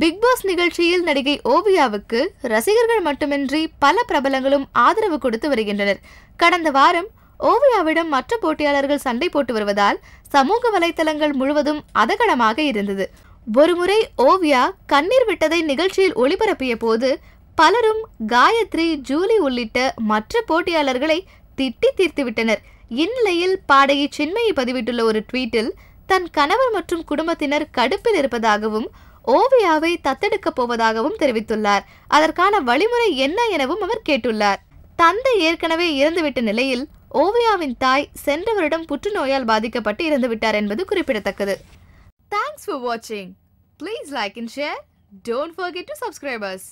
Big pass நிகழ்ச்சியில் நடிகை ஓவியாவுக்கு ரசிகர்கள் மட்டுமின்றி பல பிரபலங்களும் ஆதரவு கொடுத்து வருகின்றனர். கடந்த வாரம் ஓவியாவிடம் மற்ற போட்டியாளர்கள் சண்டை போட்டு வருவதால் சமூக வலைத்தளங்கள் முழுவதும் அதகடமாக இருந்தது. ஒருமுறை ஓவியா கண்ணீர் விட்டதை நிகழ்ச்சியில் ஒளிபரப்பிய போது பலரும் காயத்ரி ஜூலி உள்ளிட்ட மற்ற போட்டியாளர்களை திட்டி தீர்த்துவிட்டனர் இந்நிலையில் பாடகி சின்மயி பதிவிட்டுள்ள ஒரு ட்வீட்டில் தன் கணவர் மற்றும் குடும்பத்தினர் கடுப்பில் இருப்பதாகவும் ஓவியாவை தத்தெடுக்கப் போவதாகவும் தெரிவித்துள்ளார். அதற்கான வழிமுறை என்ன எனவும் அவர் கேட்டுள்ளார். தந்தை ஏற்கனவே இறந்துவிட்ட நிலையில் ஓவியாவின் தாய் சென்ற வருடம் புற்றுநோயால் பாதிக்கப்பட்டு இறந்துவிட்டார் என்பது குறிப்பிடத்தக்கது. தேங்க்ஸ் ஃபார் வாட்சிங் please like and share don't forget to subscribers